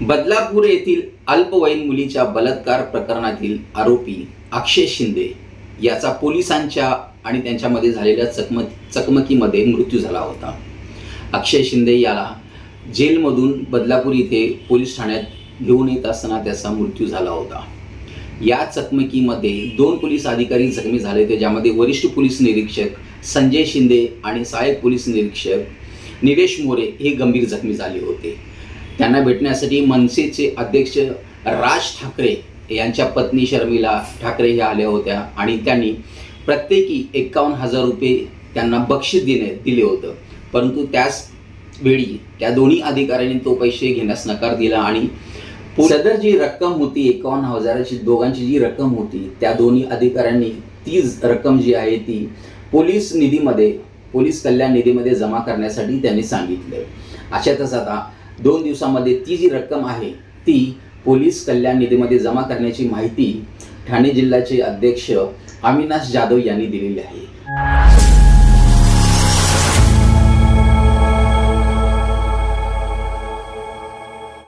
बदलापूर येथील अल्पवयीन मुलीच्या बलात्कार प्रकरणातील आरोपी अक्षय शिंदे याचा पोलिसांच्या आणि त्यांच्यामध्ये झालेल्या चकमक चकमकीमध्ये मृत्यू झाला होता. अक्षय शिंदे याला जेलमधून बदलापूर इथे पोलीस ठाण्यात घेऊन येत असताना त्याचा मृत्यू झाला होता. या चकमकीमध्ये दोन पोलीस अधिकारी जखमी झाले होते ज्यामध्ये वरिष्ठ पोलीस निरीक्षक संजय शिंदे आणि सहाय्यक पोलीस निरीक्षक निलेश मोरे हे गंभीर जखमी झाले होते. त्यांना भेटण्यासाठी मनसेचे अध्यक्ष राज ठाकरे यांच्या पत्नी शर्मिला ठाकरे ह्या आल्या होत्या आणि त्यांनी प्रत्येकी एक्कावन्न हजार रुपये त्यांना बक्षीस देणे दिले होतं. परंतु त्याच वेळी त्या दोन्ही अधिकाऱ्यांनी तो पैसे घेण्यास नकार दिला आणि सदर जी रक्कम होती एकावन्न हजाराची दोघांची जी रक्कम होती त्या दोन्ही अधिकाऱ्यांनी तीच रक्कम जी आहे ती पोलीस निधीमध्ये पोलीस कल्याण निधीमध्ये जमा करण्यासाठी त्यांनी सांगितलं. अशातच आता दोन दिवसामध्ये ती जी रक्कम आहे ती पोलीस कल्याण निधीमध्ये जमा करण्याची माहिती ठाणे जिल्ह्याचे अध्यक्ष अविनाश जाधव यांनी दिलेली आहे.